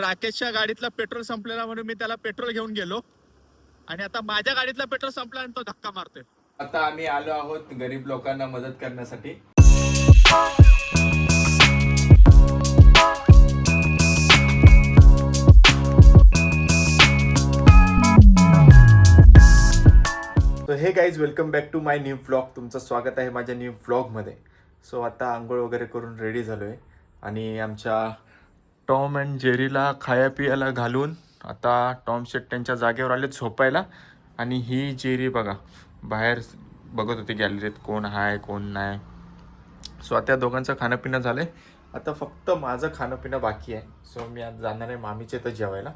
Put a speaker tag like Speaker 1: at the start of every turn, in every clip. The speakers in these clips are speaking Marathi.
Speaker 1: राकेशच्या गाडीतला पेट्रोल संपलेला म्हणून मी त्याला पेट्रोल घेऊन गेलो. आणि आता माझ्या गाडीतला पेट्रोल संपला आणि तो धक्का मारतोय.
Speaker 2: आता आम्ही आलो आहोत गरीब लोकांना मदत करण्यासाठी. Hey guys welcome back to my new vlog तुमचं स्वागत आहे माझ्या न्यू व्लॉगमध्ये सो आता आंघोळ वगैरे करून रेडी झालो आहे आणि आमच्या टॉम अँड जेरीला खाया पियाला घालून आता टॉम शेट त्यांच्या जागेवर आले झोपायला. आणि ही जेरी बघा बाहेर बघत होती गॅलरीत कोण आहे कोण नाही. सो आता या दोघांचं खाणं पिणं झालं आहे आता फक्त माझं खाणं पिणं बाकी आहे. सो मी आज जाणार आहे मामीचे तर जेवायला.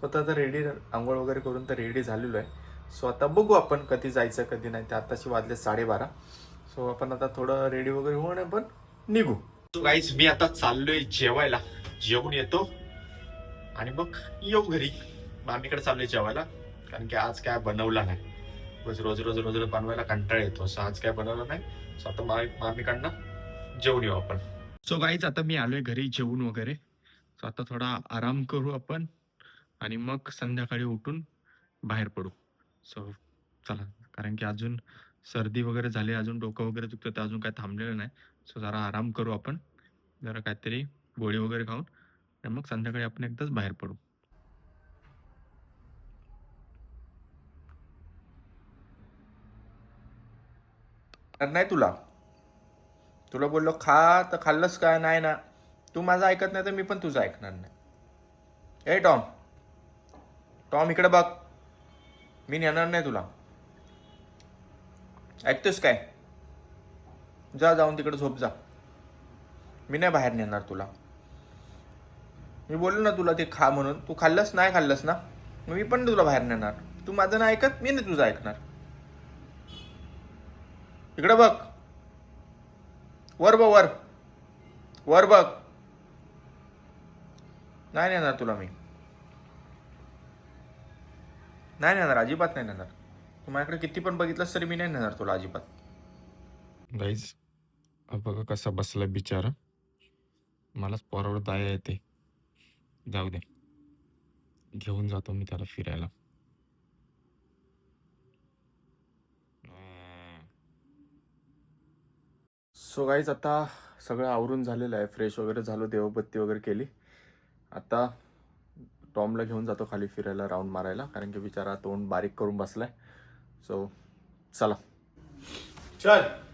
Speaker 2: सो आता तर रेडी आंघोळ वगैरे करून तर रेडी झालेलो आहे. सो आता बघू आपण कधी जायचं कधी नाही. ते आताशी वाजले साडेबारा. सो आपण आता थोडं रेडी वगैरे होऊन आपण निघू. सो गाईज मी आता चाललोय जेवायला. जेवून येतो आणि मग येऊ घरी. मामीकडे चालले जेवायला. कारण की आज काय बनवला नाही. बस रोज रोज रोज रोज बनवायला कंटाळा येतो. असं आज काय बनवलं नाही. सो आता मा मामीकडनं जेवून येऊ आपण. सो गाईच आता मी आलोय घरी जेवून वगैरे. सो आता थोडा आराम करू आपण आणि मग संध्याकाळी उठून बाहेर पडू. सो चला कारण की अजून सर्दी वगैरे झाली अजून डोकं वगैरे दुखतं तर अजून काय थांबलेलं नाही. सो जरा आराम करू आपण. जरा काहीतरी गोळी वगैरे खाऊन आणि मग संध्याकाळी आपण एकदाच बाहेर पडू. नाही तुला? तुला बोललो खा तर खाल्लंस का? नाही ना. तू माझं ऐकत नाही तर मी पण तुझं ऐकणार नाही. ए टॉम. टॉम इकडे बघ. मी नेणार नाही तुला. ऐकतोस काय? जा जाऊन तिकडे झोप जा. मी नाही बाहेर नेणार तुला. मी बोललो ना तुला ते खा म्हणून. तू खाल्लंस नाही खाल्लंस ना? मग मी पण तुला बाहेर नेणार. तू माझं नाही ऐकत मी नाही तुझं ऐकणार. इकडं बघ. वर बघ वर. वर बघ. नाही नेणार तुला मी. नाही नेणार अजिबात नाही नेणार. तू माझ्याकडे किती पण बघितलंस तरी मी नाही नेणार तुला अजिबात. गाईज बघा कसा बसला बिचारा. मलाच परवडत आहे ते. जाऊ दे. घेऊन जातो मी त्याला फिरायला. सो गाईज आता सगळं आवरून झालेलं आहे. फ्रेश वगैरे झालो देवबत्ती वगैरे केली. आता टॉमला घेऊन जातो खाली फिरायला राऊंड मारायला. कारण की बिचारा तोंड बारीक करून बसलाय. सो चला. चल.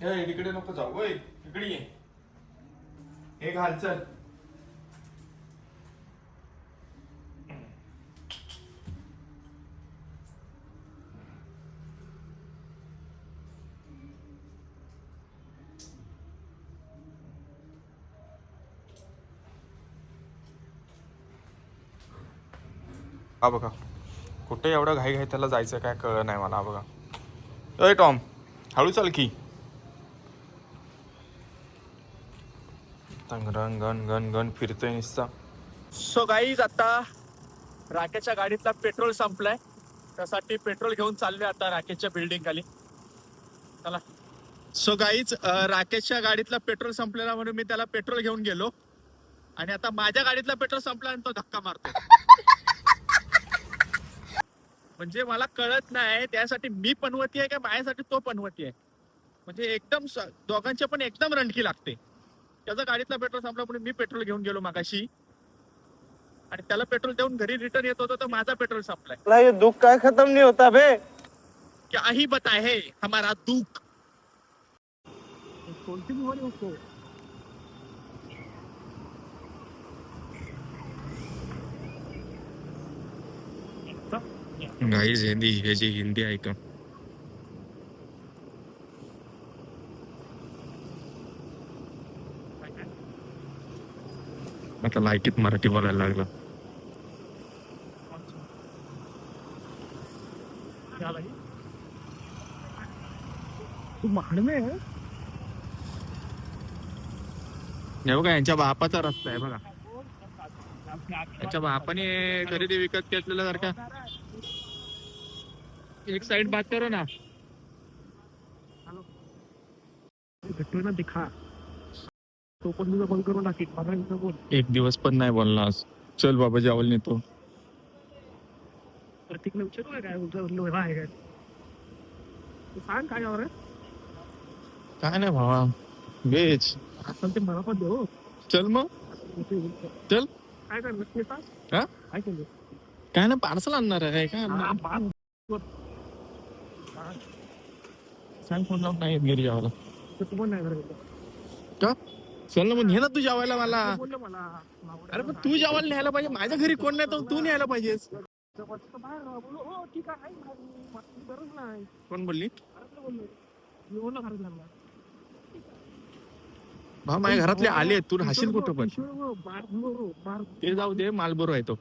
Speaker 2: इकडे नको जाऊ ओय इकडे ये. हे घाल चल. हा बघा कुठे एवढं घाई घाई त्याला जायचं काय कळ नाही मला बघा. अय टॉम हळू चाल की. गन गन गन गन फिरतोय नुसता. सो गाईज आता राकेशच्या गाडीतला पेट्रोल संपलाय. त्यासाठी पेट्रोल घेऊन चाललोय आता राकेशच्या बिल्डिंग खाली. चला. सो गाईज राकेशच्या गाडीतला पेट्रोल संपलेला म्हणून मी त्याला पेट्रोल घेऊन गेलो. आणि आता माझ्या गाडीतला पेट्रोल संपला आणि तो धक्का मारतो म्हणजे मला कळत नाही त्यासाठी मी पनवती आहे का माझ्यासाठी तो पनवती आहे? म्हणजे एकदम स- दोघांच्या पण एकदम रणकी लागते. त्याचा गाडीतला पेट्रोल संपला म्हणून मी पेट्रोल घेऊन गेलो मागाशी. आणि त्याला पेट्रोल देऊन घरी रिटर्न येत होतो तर माझा पेट्रोल संपलाय.
Speaker 3: दुख का खत्म नहीं होता बे
Speaker 1: क्या ही बताए है हमारा दुख. सी बीमारी उसको गाईज हिंदी ह्याची हिंदी ऐका आता लायकीत मराठी बोलायला लागलं. तू हे? बघा यांच्या बापाचा रस्ता आहे बघा. यांच्या बापाने खरेदी विकत घेतलेला का. एक साइड बात करो ना.
Speaker 4: ना ते तो पण तुझं बंद करून टाकील पंधरा मिनिटं बोल
Speaker 1: एक दिवस पण नाही बोलला आज. चल बाबा जेवायला नेतो.
Speaker 4: प्रत्येकला विचारू काय काय तुझं लोहा आहे काय तू सांग काय यावर
Speaker 1: काय नाही भावा वेज.
Speaker 4: आपण ते मला पण देऊ
Speaker 1: चल मग. चल.
Speaker 4: काय करणार? ते
Speaker 1: हा?
Speaker 4: काय केलं?
Speaker 1: काय नाही पार्सल आणणार आहे. काय आणणार?
Speaker 4: हा.
Speaker 1: सांग फोन लावून नाही येत घरी जेवायला
Speaker 4: तसं पण नाही करायचं.
Speaker 1: चल ना मग ने ना तू जेवायला मला.
Speaker 4: बोललं
Speaker 1: अरे पण. तू जेवायला न्यायला पाहिजे. माझ्या घरी कोण नाही तर तू न्यायला पाहिजेस.
Speaker 4: हो ठीक आहे गरज नाही
Speaker 1: कोण बोलली? भाऊ माझ्या घरातले आले तू राहशील कुठं पण? ते जाऊ दे मालबरो आहे तो.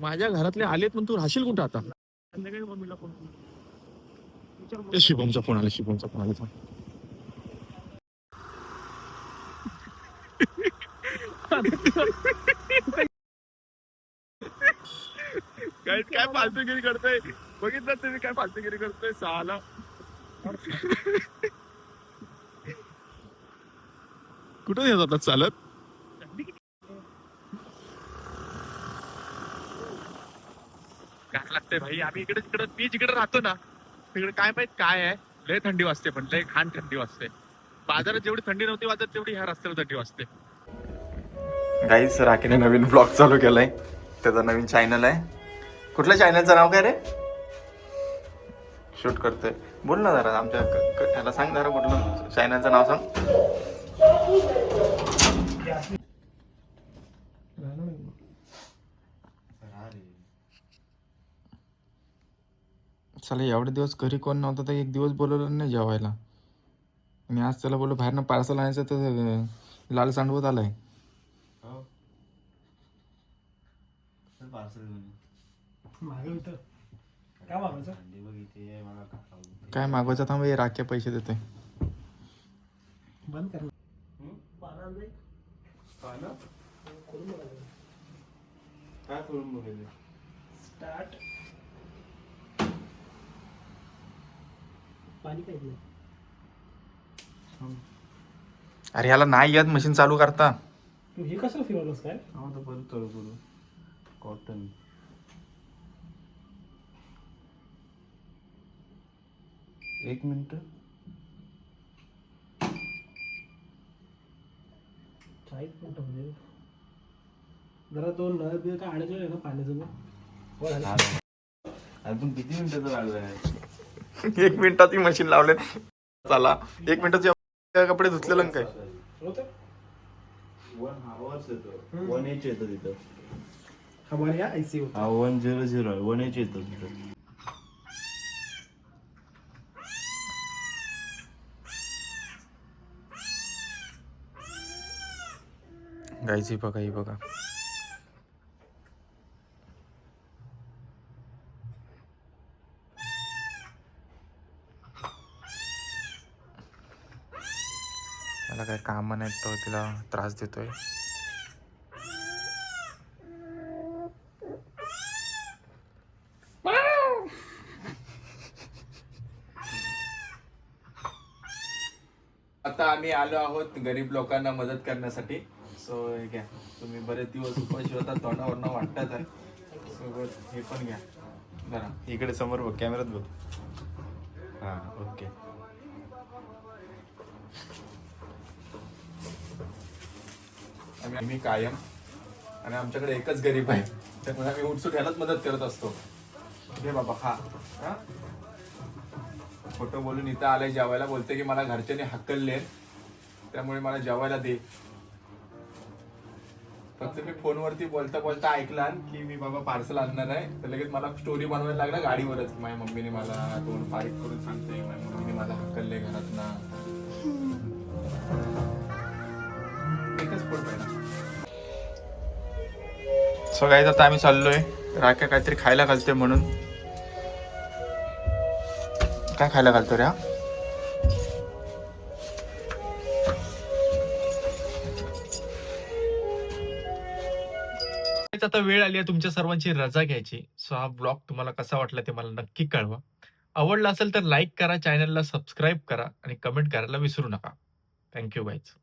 Speaker 1: माझ्या घरातले आलेत पण तू राहशील कुठं आता?
Speaker 4: संध्याकाळी मम्मीला फोन
Speaker 1: शिवमचा फोन आला शिवमचा फोन आला. काय काय फालतूगिरी करतोय? बघितलं तुम्ही काय फालतूगिरी करतोय? सहाला. कुठं येत होता चालत? काय लागतंय भाई. आम्ही इकडे तिकडे मी जिकडे राहतो ना तिकडे काय माहीत काय आहे? लय थंडी वाजते पण लय घाण थंडी वाजते. बाजारात जेवढी थंडी नव्हती वाजत तेवढी ह्या रस्त्यावर थंडी वाजते.
Speaker 2: गाईस राखीने नवीन ब्लॉग चालू केलाय. त्याचा नवीन चॅनल आहे. कुठल्या चॅनलचं नाव काय रे? शूट करतोय. बोल ना जरा आमच्या क- ह्याला सांग जरा कुठलं चॅनलचं नाव सांग. चला एवढे दिवस घरी कोण नव्हतं तर एक दिवस बोलवलं नाही जेवायला. आणि आज त्याला बोललो बाहेरनं पार्सल आणायचं तर लाल सांडवत आलाय.
Speaker 4: होतं. काय
Speaker 2: मागवायचं? थांब हे राख्या पैसे देतोय.
Speaker 4: बंद कर.
Speaker 2: काय करून बघायचं
Speaker 4: स्टार्ट पाणी
Speaker 2: अरे ह्याला नाही येत मशीन चालू करता.
Speaker 4: तू हे कसं फिरवलंस काय?
Speaker 2: बंद करू करू. कॉटन एक मिनिट.
Speaker 4: चाळीस मिनिटं म्हणजे. जरा दोन नळ बिळ काय अडकलं ना पाण्याचं
Speaker 5: अजून किती मिनिटाचं लागलं आहे?
Speaker 2: एक मिनिटात ही मशीन लावले चला एक मिनिटात कपडे धुतलेलं ना काय?
Speaker 4: होतं?
Speaker 5: वन आवर्स येतो. वन एच येतं तिथं.
Speaker 4: हमारे यहाँ ऐसे होता.
Speaker 5: हा वन झिरो झिरो आहे. वन एच येतं तिथं.
Speaker 2: गायची बघा ही बघा. नाही तो तिला त्रास देतोय. आता आम्ही आलो आहोत गरीब लोकांना मदत करण्यासाठी. सो हे घ्या. तुम्ही बरेच दिवस उपाशी होता तोंडावरनं वाटतात आहे. सोबत हे पण घ्या. बरं इकडे समोर बघ कॅमेरात बघ. हां ओके. आम्ही आम्ही कायम आणि आमच्याकडे एकच गरीब आहे. त्यामुळे आम्ही उठसूट ह्यालाच मदत करत असतो. हे बाबा खा. हा? खोटं बोलून इथं आलंय जेवायला बोलते की मला घरच्यांनी हकलले. त्यामुळे मला जेवायला दे. फक्त मी फोनवरती बोलता बोलता ऐकला की मी बाबा पार्सल आणणार आहे. तर लगेच मला स्टोरी बनवायला लागला गाडीवरच. माझ्या मम्मीने मला दोन बारीक करून सांगते. माझ्या मम्मीने मला हकलले घरात ना सो आता आम्ही चाललोय. राख्या काहीतरी खायला घालते म्हणून. काय खायला घालतो रे हा?
Speaker 1: आता वेळ आली आहे तुमच्या सर्वांची रजा घ्यायची. सो हा ब्लॉग तुम्हाला कसा वाटला ते मला नक्की कळवा. आवडला असेल तर लाईक करा चॅनलला सबस्क्राईब करा आणि कमेंट करायला विसरू नका.
Speaker 2: Thank you guys